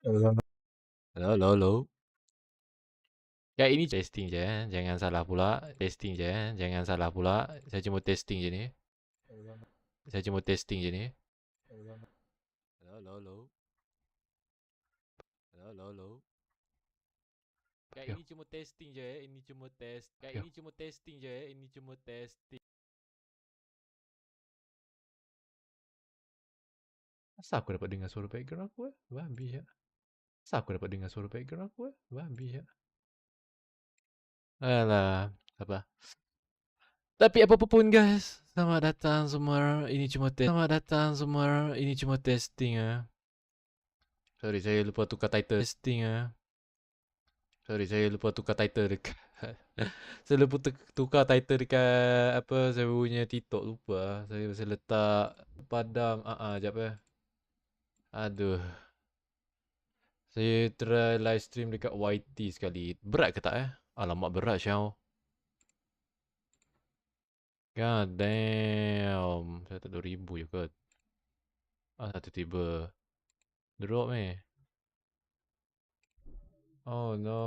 Halo, halo, halo. Ya ini testing je, eh. jangan salah pula. Testing je, eh. jangan salah pula. Saya cuma testing je ni. Saya cuma testing je ni. Halo, halo, halo. Halo, halo, halo. Kak Ya. ini cuma testing je, eh. ini cuma test. Kak Ya. ini cuma testing je, eh. ini cuma testing. Asal aku dapat dengar suara background aku eh? Babi ya. Asal aku dapat dengar suara background aku eh? Babi ya. Alah, apa? Tapi apa pun guys, selamat datang semua. Ini cuma test. Selamat datang semua. Ini cuma testing ah. Sorry, saya lupa tukar title testing ah. Sorry, saya lupa tukar title dekat. saya lupa tuk- tukar title dekat apa saya punya TikTok lupa. Saya saya letak padam ah ah jap eh. Aduh. Saya try live stream dekat YT sekali. Berat ke tak eh? Alamak berat Syau. God damn. Saya tak 2000 je kot. Ah, satu tiba. Drop ni. Oh no.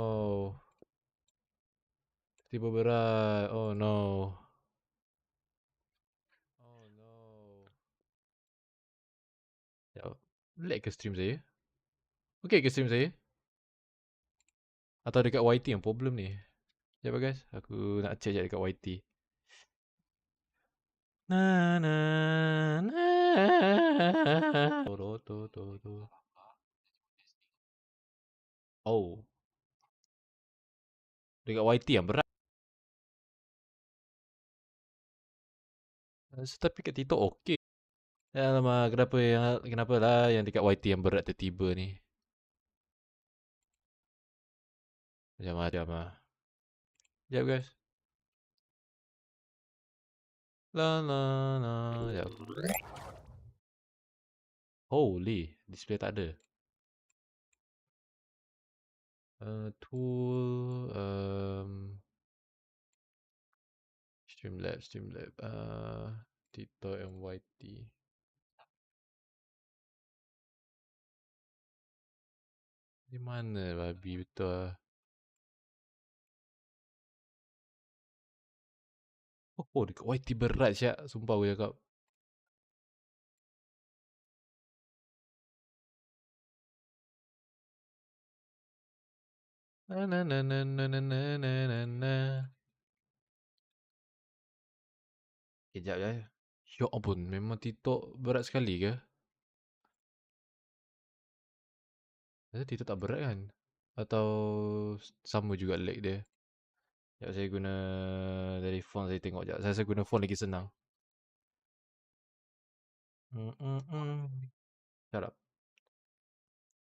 Tiba berat. Oh no. Oh no. Ya, lag ke stream saya? Okay ke stream saya? Atau dekat YT yang problem ni? Sekejap guys, aku nak check dekat YT. Na na na. To to to to. Oh. Dekat YT yang berat. Eh, Tapi kat TikTok okey. Alamak, kenapa yang kenapa lah yang dekat YT yang berat tiba-tiba ni? Macam macam ah. Sekejap guys. La la la. Sekejap. Holy, display tak ada. Uh, tool um, Streamlab, Streamlab. Uh, TikTok and YT. Di mana babi betul ah? Oh, oh dekat YT berat syak. Sumpah aku cakap. Na na na na na na na na na na. Kejap ya. Ya ampun, memang TikTok berat sekali ke? Rasa TikTok tak berat kan? Atau sama juga lag dia? Sekejap saya guna dari phone saya tengok sekejap. Saya, saya guna phone lagi senang. Mm -mm -mm. Shut up.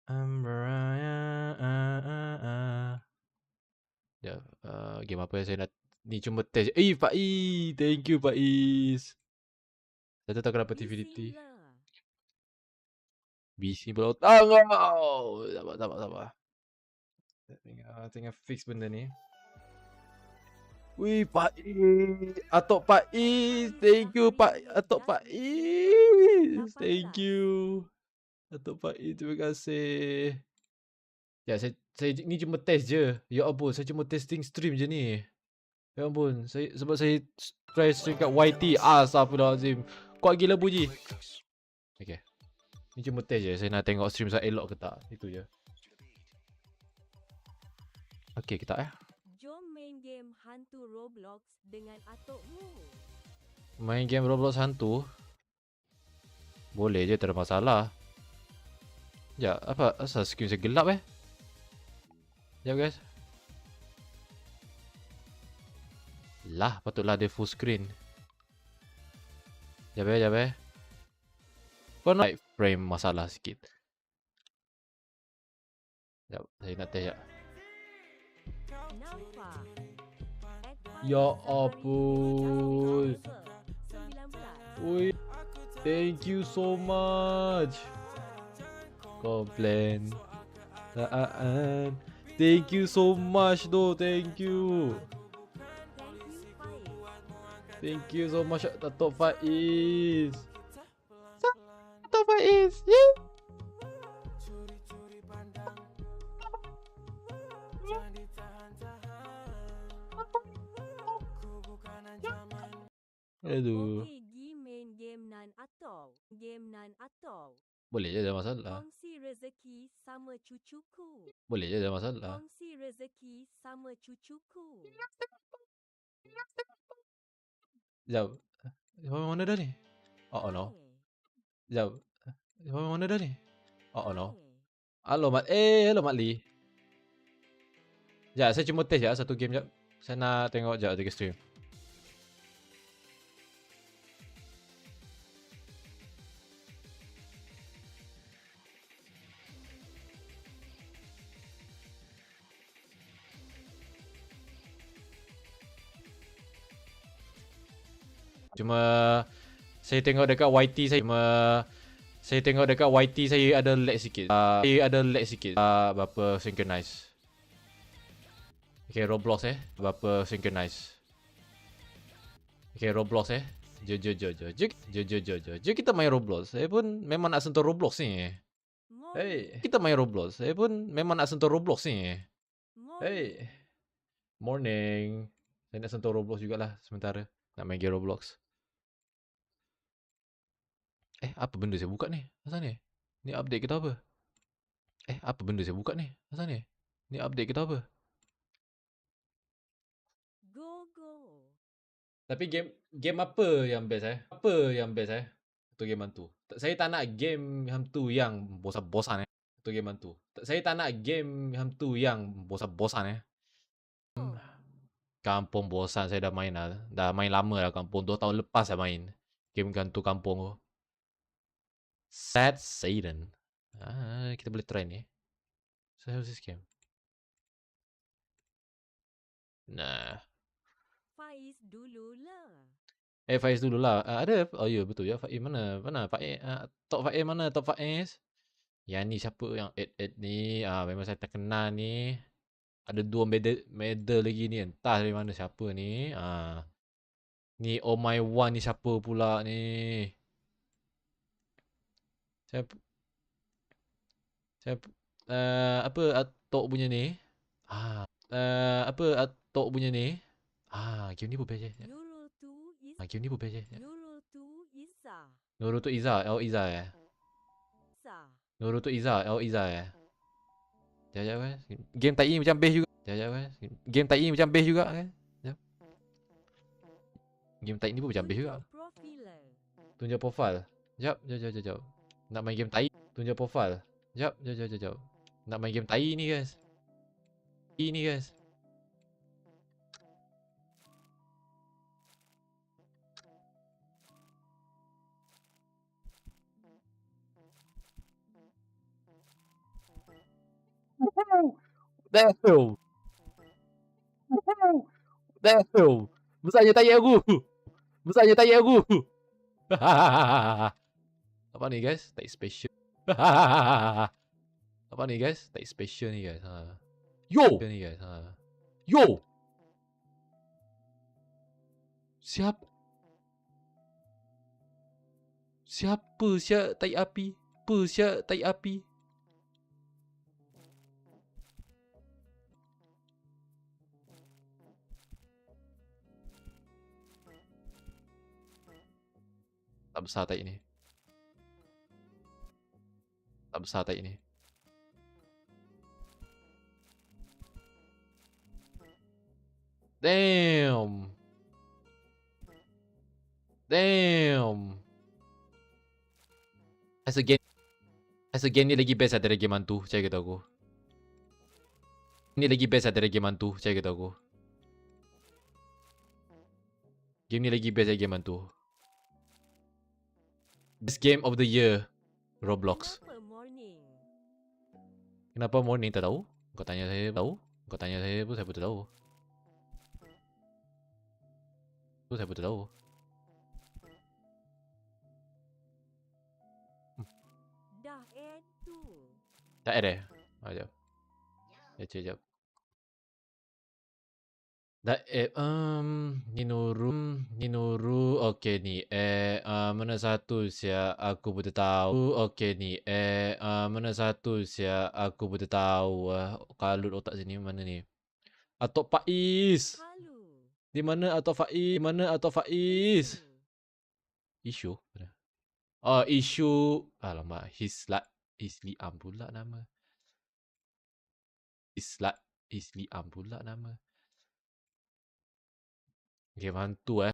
Umbrella, ah, ah, ah. Ya, uh, game apa yang saya nak ni cuma test. Eh, Faiz, thank you Faiz. Saya tak tahu kenapa TVDT. BC berotang kau. Sabar, sabar, sabar. Saya tengah, tengah fix benda ni. Wih, Faiz. Atok Faiz. Thank you, Pak. Atok Faiz. Thank you. Atok Faiz, terima kasih. Ya, saya, saya ni cuma test je. Ya ampun, saya cuma testing stream je ni. Ya ampun, saya sebab saya try stream kat YT. Astagfirullahalazim. Kuat gila puji. Okay. Ni cuma test je. Saya nak tengok stream saya elok ke tak. Itu je. Okay, kita eh. Game hantu Roblox dengan atukmu. Main game Roblox hantu. Boleh je, tak ada masalah. Ya, apa asal screen saya gelap eh? Sekejap guys. Lah, patutlah dia full screen. Sekejap eh, sekejap eh. Nak frame masalah sikit. Sekejap, saya nak test sekejap. Ya ampun. Ui, thank you so much. Komplain. Saan. Thank you so much though, thank you. Thank you so much Datuk Faiz. Datuk Faiz. Yeah. Aduh. Okey, gi main game nan atau game nan atau Boleh je tak masalah. kongsi rezeki sama cucuku. Boleh je tak masalah. Kongsi rezeki sama cucuku. Sekejap. Sampai mana dah ni? Oh, oh no. Sekejap. Sampai mana dah ni? Oh, oh no. Halo Mat. Eh, hello Mat Lee. Sekejap, saya cuma test je satu game jap. Saya nak tengok jap tiga stream. Cuma saya tengok dekat YT saya cuma saya tengok dekat YT saya ada lag sikit. Uh, saya ada lag sikit. Uh, berapa synchronize. Okay, Roblox eh. Berapa synchronize. Okay, Roblox eh. Jom, jom, jom, jom. Jom, jom, jom, jom, jom. Jom kita main Roblox. Saya pun memang nak sentuh Roblox ni. Hey, kita main Roblox. Saya pun memang nak sentuh Roblox ni. Hey. Morning. Saya nak sentuh Roblox jugalah sementara. Nak main game Roblox. Eh, apa benda saya buka ni? Asal ni? Ni update kita apa? Eh, apa benda saya buka ni? Asal ni? Ni update kita apa? Go go. Tapi game game apa yang best eh? Apa yang best eh? Untuk game hantu. Tak- Saya tak nak game hantu yang bosan-bosan eh. Untuk game hantu. Tak- Saya tak nak game hantu yang bosan-bosan eh. Hmm. Kampung bosan saya dah main lah. Dah main lama lah kampung. Dua tahun lepas dah main. Game hantu kampung tu. Sad Satan. Ah, kita boleh try ni. So how's this game? Nah. Faiz dululah. Eh Faiz dulu lah. Uh, ada oh ya betul ya Faiz mana? Mana Faiz? Uh, Tok Faiz mana? Tok Faiz? Yang ni siapa yang Ed Ed ni? Ah uh, memang saya tak ni. Ada dua medal medal lagi ni. Entah dari mana siapa ni. Ah. Uh, ni Oh My One ni siapa pula ni? Siapa? Siapa? Uh, apa Atok punya ni? Ah, uh, apa Atok punya ni? Ah, game ni best je. Is Ah, game ni best je. Nurul tu Iza. Nurul tu Iza, oh Iza eh. Nurul tu Iza, oh Iza eh. Jap kan. Game tai macam best juga. Jap kan. Game tai macam best juga kan. Jap. Game tai ni pun macam best juga. Tunjuk Profil. Tunjuk profile. Jap, jap jap jap jap. Nak main game tai, tunjuk profile. Jap, jap jap jap. Nak main game tai ni guys. Ini guys. Damn. Damn. Besarnya tai aku. Besarnya tai aku. Apa ni guys? Tai special. Apa ni guys? Tai special ni guys. Ha. Yo. Ni guys. Ha. Yo. Siapa? Siapa siap tai api? Apa siap tai api? Tak besar tai ni. Tak besar tai ni. Damn. Damn. As game As game ni lagi best daripada game hantu, saya kata aku. Ni lagi best daripada game hantu, saya kata aku. Game ni lagi best daripada game hantu. Best game of the year Roblox. Kenapa morning? Tak tahu? Kau tanya saya tahu? Kau tanya saya pun saya pun tak tahu. Tu saya pun tak tahu. Dah add tu. Tak ada. Ah, jap. Ya, cik, jap. Dah eh um ni Nurul ni Nurul okey ni eh uh, mana satu sia aku pun tak tahu okey ni eh uh, mana satu sia aku pun tak tahu uh, kalut otak sini mana ni Atok Faiz di mana Atok Faiz di mana Atok Faiz? Mana? Oh, issue. Alamak. Hislat. Isliam pula nama. Islat. Isliam pula nama. Game hantu eh.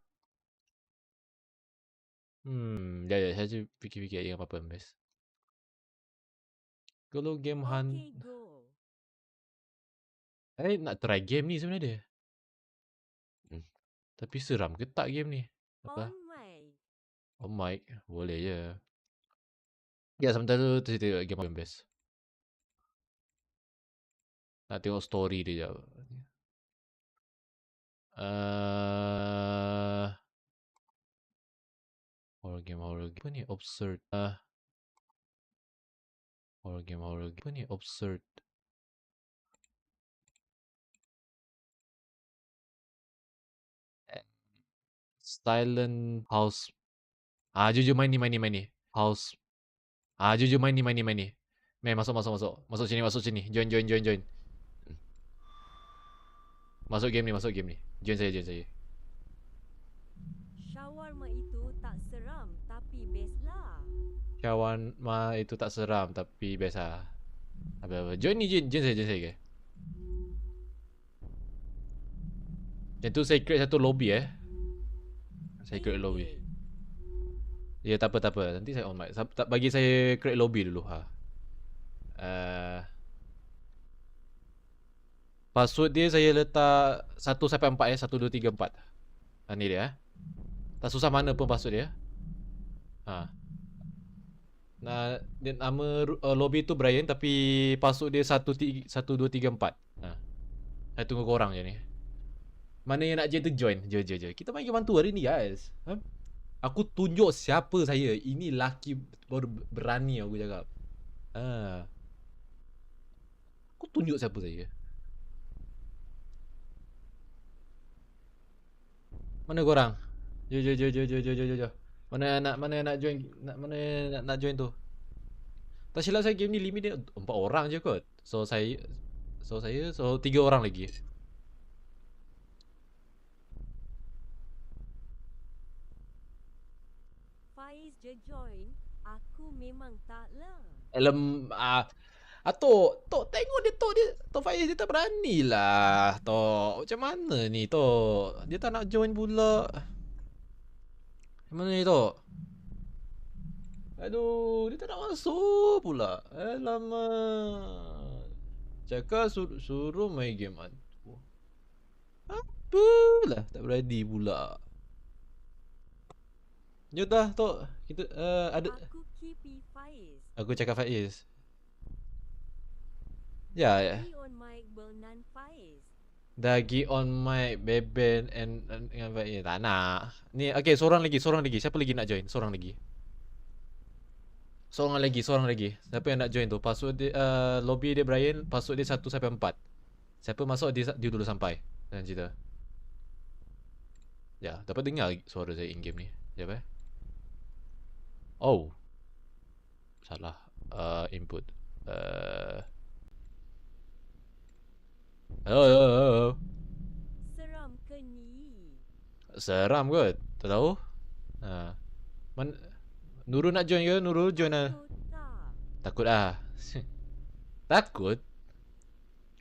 Hmm, ya ya saya fikir-fikir ingat apa-apa best. Kalau game hunt Okay, saya nak try game ni sebenarnya. Hmm. Tapi seram ke tak game ni? Apa? On my. Oh mic. Boleh je. Ya, sebentar tu tu tengok game apa best. Nak tengok story dia Uh, horror game, horror game. Ni? Absurd. Uh, horror game, horror game. Ni? Absurd. Eh, Silent House. Ah, jujur main ni, main ni, main ni. House. Ah, jujur main ni, main ni, main ni. Main masuk, masuk, masuk. Masuk sini, masuk sini. Join, join, join, join. Masuk game ni, masuk game ni. Join saya, join saya. Shawarma itu tak seram tapi best lah. Kawan ma itu tak seram tapi biasa. Apa apa. Join ni, join, join saya, join saya ke. Yang tu saya create satu lobby eh. Saya create lobby. Ya tak apa tak apa. Nanti saya on mic. Bagi saya create lobby dulu ha. Uh, password dia saya letak 1 sampai 4 ya. 1 2 3 4. Ha ni dia eh. Tak susah mana pun password dia. Ha. Nah, dia nama uh, lobby tu Brian tapi password dia 1 1 2 3 4. Ha. Saya tunggu korang je ni. Mana yang nak join tu join. Je je je. Kita main game hantu hari ni guys. Ha? Aku tunjuk siapa saya. Ini laki baru berani aku cakap. Ha. Aku tunjuk siapa saya. Mana korang? Jo jo jo jo jo jo jo jo. Mana nak mana nak join nak mana nak, nak join tu? Tak silap saya game ni limit dia empat orang je kot. So saya so saya so tiga orang lagi. Faiz je join. Aku memang tak lah. Elem ah ah Tok, Tok tengok dia Tok dia Tok Faiz dia tak berani lah Tok. Macam mana ni Tok? Dia tak nak join pula. Macam mana ni Tok? Aduh Dia tak nak masuk pula. Alamak. Cakap sur- suruh main game hantu Apalah Tak berani pula. Jom dah Tok. Kita uh, ada Aku. Aku cakap Faiz Ya, ya. Belnan Faiz. Dagi on mic Beben and, and dengan Faiz. Tak nak. Ni okay seorang lagi Seorang lagi. Siapa lagi nak join? Seorang lagi. Seorang lagi Seorang lagi. Siapa yang nak join tu? Password dia uh, Lobby dia Brian Password dia 1 sampai 4 Siapa masuk dia, dia dulu sampai. Dalam cerita. Ya Dapat dengar suara saya in game ni. Sekejap eh Oh. Salah uh, Input. Uh, Hello, hello, hello. Seram ke ni? Seram kot Tak tahu ha. Man, Nurul nak join ke? Nurul join lah Aku tak. Takut ah. takut?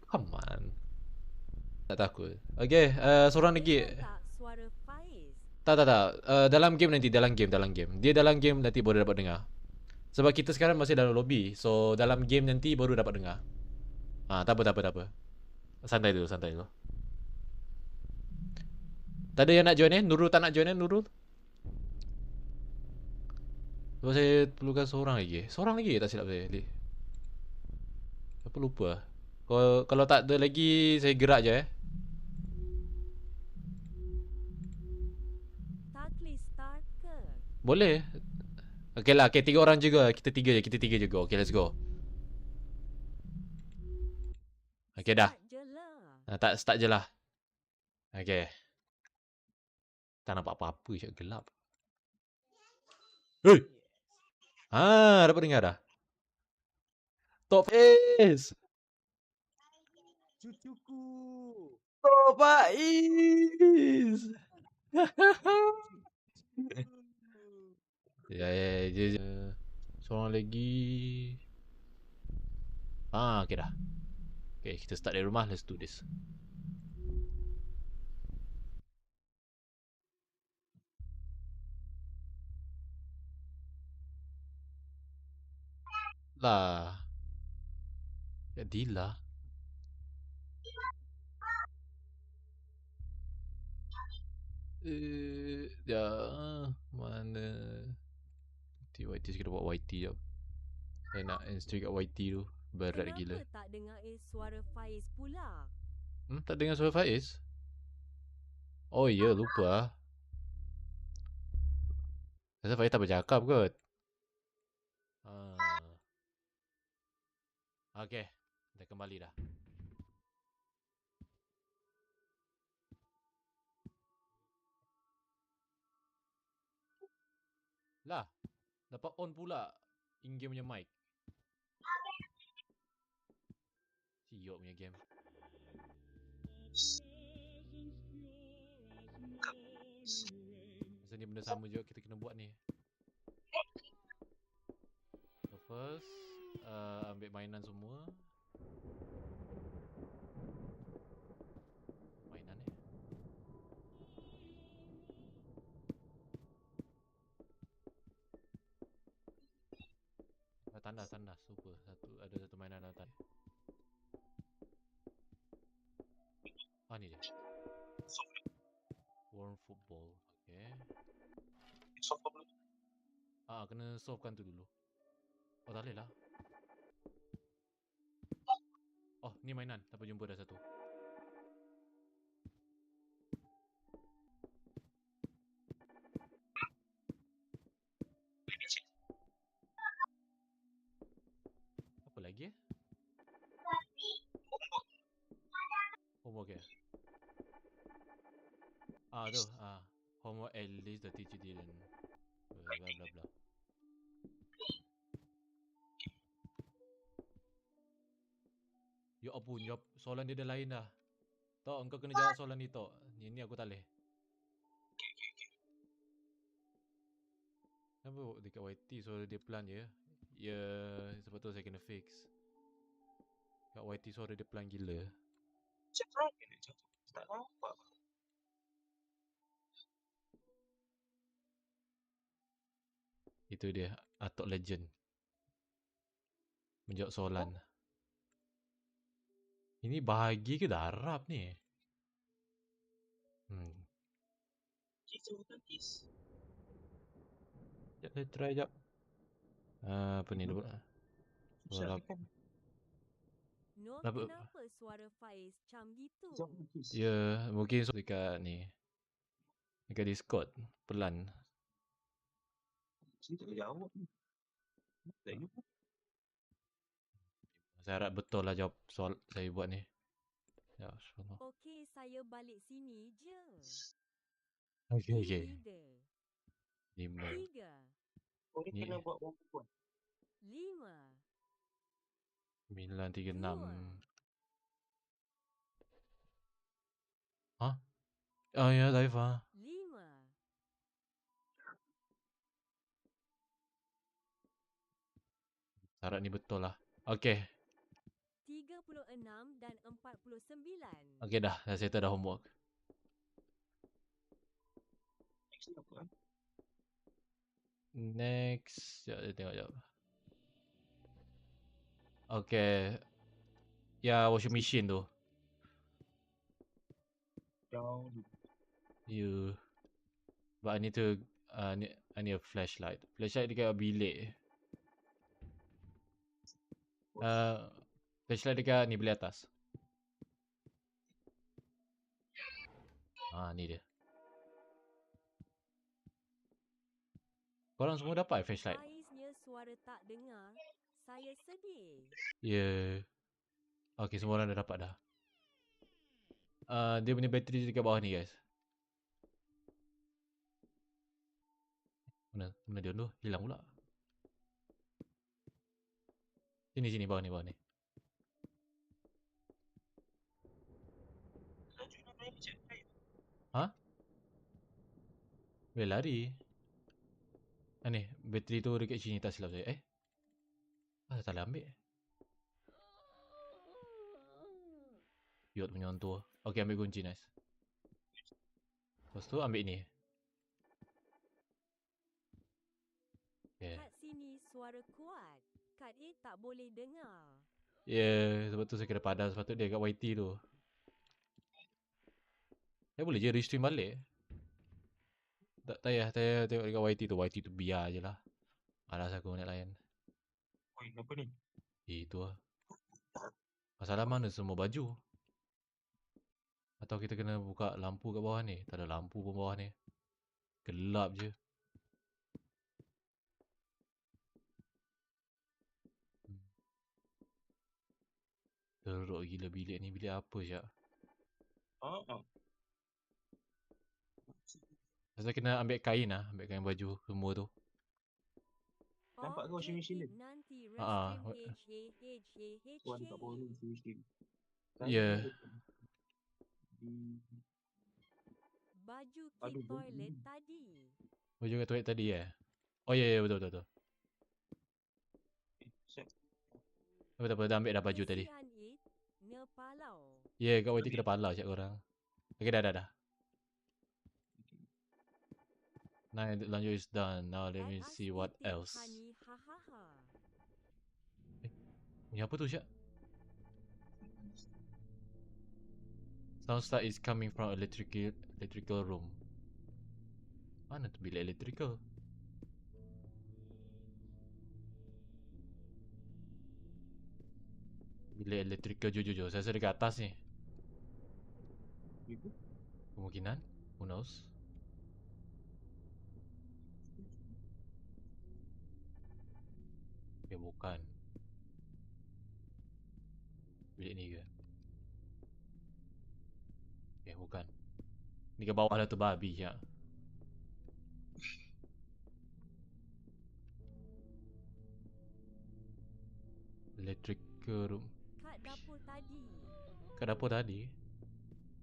Come on Tak takut Okay uh, Seorang lagi tak? Tak tak uh, Dalam game nanti Dalam game Dalam game Dia dalam game nanti baru dapat dengar Sebab kita sekarang masih dalam lobby So dalam game nanti baru dapat dengar Ah, tak apa tak apa tak apa Santai dulu santai dulu. Tak ada yang nak join eh? Nurul tak nak join eh Nurul? Sebab saya perlukan seorang lagi Seorang lagi tak silap saya Li. Apa lupa Kalau, kalau tak ada lagi Saya gerak je eh? Boleh. Okay lah Okay tiga orang juga. Kita tiga je Kita tiga juga Okay let's go. Okay dah Ah, Tak start je lah Okay Tak nampak apa-apa je gelap Hei Ah, dapat dengar dah Top face Cucuku. Top Faiz Ya, ya, ya, ya, ya. Seorang lagi. Ah, okay dah. Okay, kita start dari rumah. Let's do this. Lah. Jadilah. Eh, ya, mana? YT, YT kita buat YT jap. Saya nak install kat YT tu. Berat Kenapa gila. tak dengar eh suara Faiz pula? Hmm, tak dengar suara Faiz? Oh ya, lupa. Rasa Faiz tak bercakap kot. Ah. Okay, dah kembali dah. Lah, dapat on pula in-game punya mic. Siok punya game. Masa ni benda sama juga kita kena buat ni. So first, uh, ambil mainan semua. Ah, tandas, tandas. Super. Satu, ada satu mainan dalam tandas. Ah, kena solvekan tu dulu. Oh, tak boleh lah. Oh, ni mainan. Dapat jumpa dah satu. Soalan dia dah lain dah. Tok, engkau kena jawab soalan ni, Tok. Ni, ni aku tak boleh. Kenapa dekat YT suara dia pelan je? Ya, sebab tu saya kena fix. Kat YT suara dia pelan gila. Cek terakhir ni macam tu. Tak nampak. Itu dia, Atok Legend. Menjawab soalan. Ini bahagi ke darab ni? Hmm. Kita otomatis. Sekejap, saya try jap. Ah, apa ni dulu? Susah Suara- kan? Nur, Kenapa? kenapa suara Faiz macam gitu? Ya, mungkin so dekat ni. Dekat Discord. Pelan. Sini tak jawab ni. Tak jumpa. Saya harap betul lah jawab soal saya buat ni. Ya, insyaAllah. Okey, saya balik sini je. Okay. leader. Lima. Tiga. Oh ni kena buat orang perempuan. Lima. Sembilan, tiga, enam. Hah? Oh ya, Taifa. Lima. Harap ni betul lah. Okay. Tiga puluh enam dan empat puluh sembilan. Okay dah. Dah settle dah homework. Next apa kan? Next. Sekejap, saya tengok sekejap. Okay. Ya, washing machine tu. Down. You. But I need to. Uh, need, I need a flashlight. Flashlight dekat bilik. Uh, flashlight dekat ni bilik atas. Ah, ni dia. Korang semua dapat flashlight? Faiznya suara tak dengar. Saya sedih. Yeah. Okay, semua orang dah dapat dah. Uh, dia punya bateri dekat bawah ni guys. Mana? Mana dia tu? Hilang pula. Sini sini bawah ni bawah ni. Laju nak main macam ni. Boleh lari. Ah ni, bateri tu dekat sini tak silap saya. Eh? Ah, tak boleh ambil. Yot punya orang tua. Okay, ambil kunci, nice. Lepas tu ambil ni. Okay. Kat sini suara kuat. Kak A tak boleh dengar. Ya, yeah, sebab tu saya kena padam sepatut dia kat YT tu. Saya boleh je restream balik. Tak payah, payah tengok dekat YT tu. YT tu biar je lah. Malas aku nak layan. Oi, apa ni? Eh, itu lah. Masalah mana semua baju? Atau kita kena buka lampu kat bawah ni? Tak ada lampu pun bawah ni. Gelap je. Teruk gila bilik ni. Bilik apa Syak? Oh, oh. Rasa kena ambil kain lah. Ambil kain baju semua tu. Nampak ke washing machine dia? Nanti Ah, restream wa- H H H H H Tuan kat bawah ni mesti mesti. Ya. Di Baju bau toilet tadi. Baju kat toilet tadi eh? Oh ya, ya betul betul betul. eh. Apa tak apa, dah ambil dah baju tadi. Palau. Ya, yeah, kat YT kena pala Syak korang. Okay, dah dah dah. Now the lanjut is done. Now let me see what else. Ha ha ha. Ni apa tu Syak? Sound start is coming from electrical electrical room. Mana tu bilik electrical? Bilik electrical jujur jujur. Saya rasa dekat atas ni. Kemungkinan. Who knows? Okay, bukan. Bilik ni ke? Okay, bukan. Ni ke bawah lah tu babi ya. Electrical room. Kat dapur tadi. Kat dapur tadi.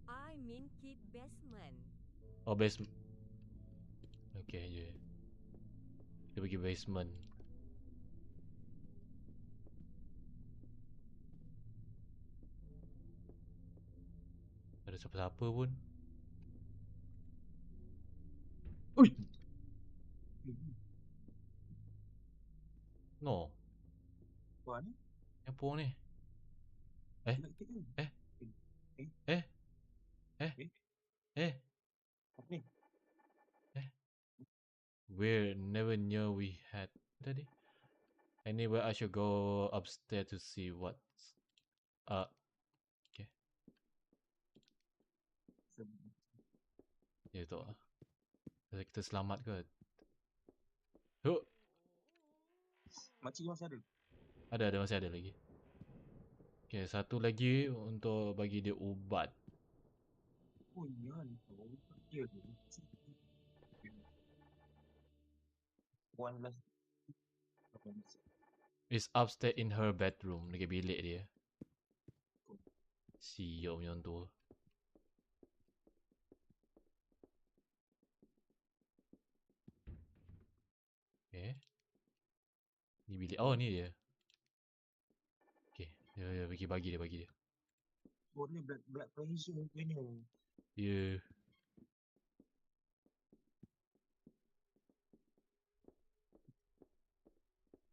I mean kit basement. Oh basement. Okay je. Kita pergi basement. Ada siapa-siapa pun. Ui! No. Tuan, Apa ni? Eh? nak kita. Eh? Eh? Eh? Eh? Eh? Eh? Apa ni? We're never knew we had tadi. Anyway, I should go upstairs to see what's uh ya tu. lah. Kita selamat ke? Huh, Makcik masih ada. ada ada masih ada lagi. Okay, satu lagi untuk bagi dia ubat. Oh, ya ni. Oh, dia tu. One last. Is upstairs in her bedroom dekat bilik dia. Siap punya orang tua. Okay. Ni bilik. Oh ni dia. Okay. Ya ya bagi bagi dia bagi dia. Oh, ni blood, blood pressure punya. Ya.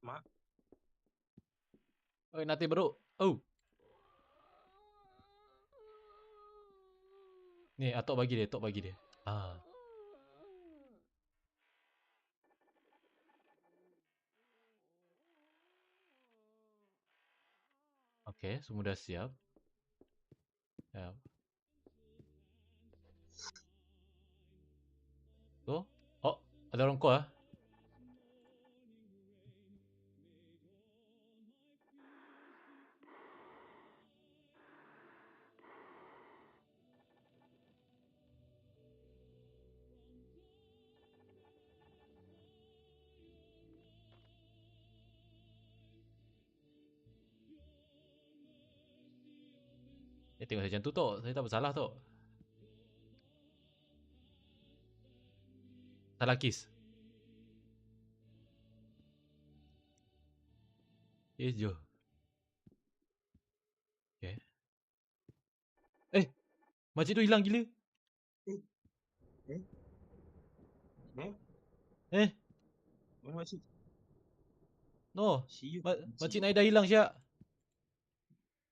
Mak. Oi nanti baru. Oh. Ni atok bagi dia, atok bagi dia. Ah. Okay, semua dah siap. Siap. Tu? Oh, ada orang call ah. tengok saya macam tu tu saya tak bersalah tu salah kiss Yes, Joe. Okay. Eh, hey, makcik tu hilang gila. Eh? Eh? Eh? Eh? Mana makcik? No. See you. Makcik Naida hilang, Syak.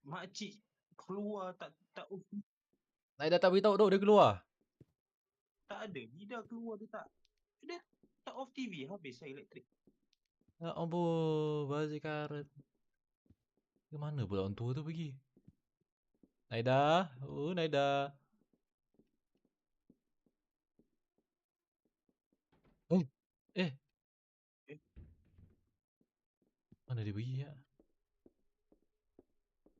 Makcik keluar tak tak off Naida tak beritahu dok dia keluar. tak ada. Dia dah keluar dia tak dia tak off TV habis saya elektrik. Ya ampun, bazir karet. Ke mana pula orang tua tu pergi? Naida, oh Naida. Eh, eh. Eh? Mana dia pergi ya?